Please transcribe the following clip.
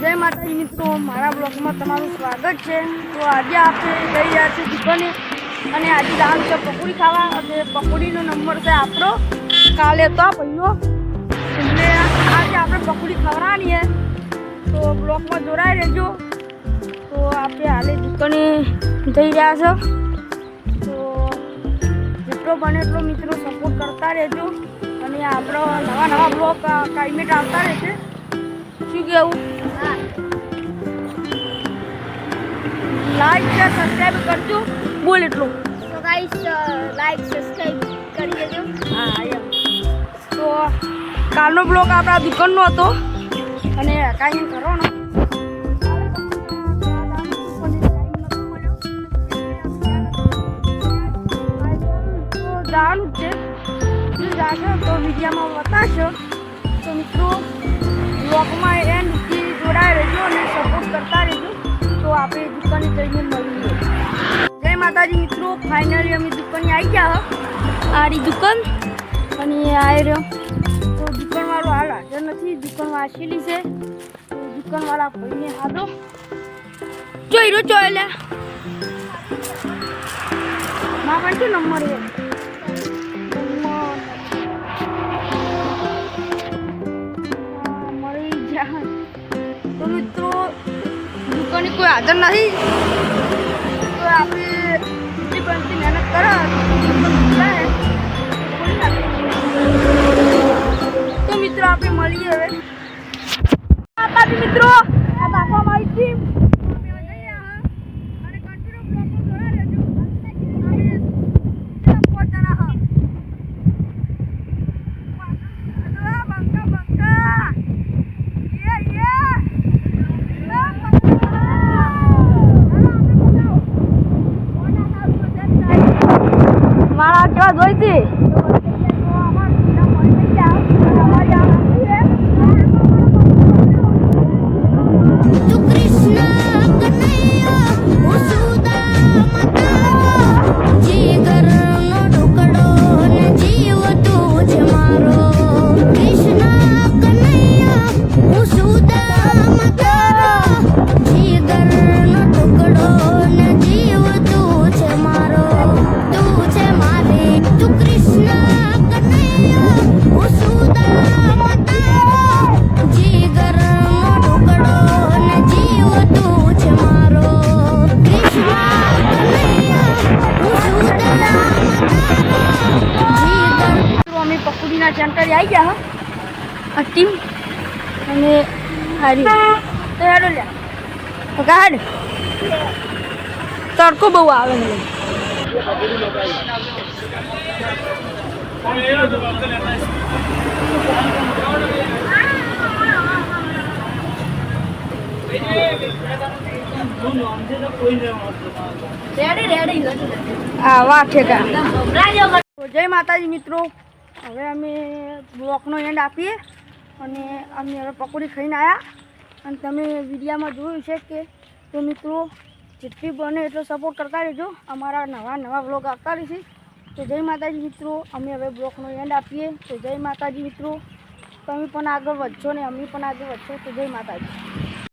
જય માતાજી મિત્રો, મારા બ્લોગમાં તમારું સ્વાગત છે. તો આજે આપણે જઈ રહ્યા છીએ દુકાને અને આજે જવાનું છે પકોડી ખાવા. અને પકોડીનો નંબર છે આપણો. કાલે તો ભાઈઓ એટલે આજે આપણે પકોડી ખવડાવવાની છે તો બ્લોગમાં જોડાઈ રહેજો. તો આપણે હાલે દુકાને જઈ રહ્યા છો. તો જેટલો બને એટલો મિત્રો સપોર્ટ કરતા રહેજો. અને આપણો નવા નવા બ્લોગ કાયમેટ આવતા રહેશે. શું કેવું લાઈક છે સબસ્ક્રાઈબ કરજો. બોલ એટલું. તો ગાઈસ લાઈક સબસ્ક્રાઇબ કરી દેજો. હા તો કાલનો બ્લોગ આપણા દુકાનનો હતો. અને કાંઈ કરવાનો જવાનું છે. જો જાશો તો વિડીયામાં બતાવશો તો મિત્રો બ્લોગમાં એન્ડ સુધી જોડાઈ રહેજો અને સપોર્ટ કરતા રહેજો. તો આપણે દુકાને જઈને મળીએ. જય માતાજી મિત્રો ફાઇનલી અમે દુકાને આવી ગયા હો. દુકાન? અને આવી રહ્યો. તો દુકાનવાળો હાલ હાજર નથી દુકાન વાંચેલી છે. તો દુકાનવાળા ભાઈને હાલો. જોઈ રહ્યો જો એટલે માં પણ શું નંબર છે? દુકાને કોઈ હાજર નથી તો આપણે બનતી મહેનત કરો. તો મિત્રો આપણે મળીએ હવે જોઈતી અમે પકોડીના આવી ગયા હા? ટીમ અને હારી. તો હેડો લે તો કાઢ તડકો બહુ આવે ને જય માતાજી મિત્રો. હવે અમે બ્લોકનો એન્ડ આપીએ અને અમે હવે પકોડી ખાઈને આવ્યા અને તમે વિડીયામાં જોયું છે કે તો મિત્રો, જેટલી બને એટલો સપોર્ટ કરતા રહેજો. અમારા નવા નવા બ્લોગ આવતા રહેશે. તો જય માતાજી મિત્રો, અમે હવે બ્લોકનો એન્ડ આપીએ. તો જય માતાજી મિત્રો. તમે પણ આગળ વધશો ને અમે પણ આગળ વધશો તો જય માતાજી.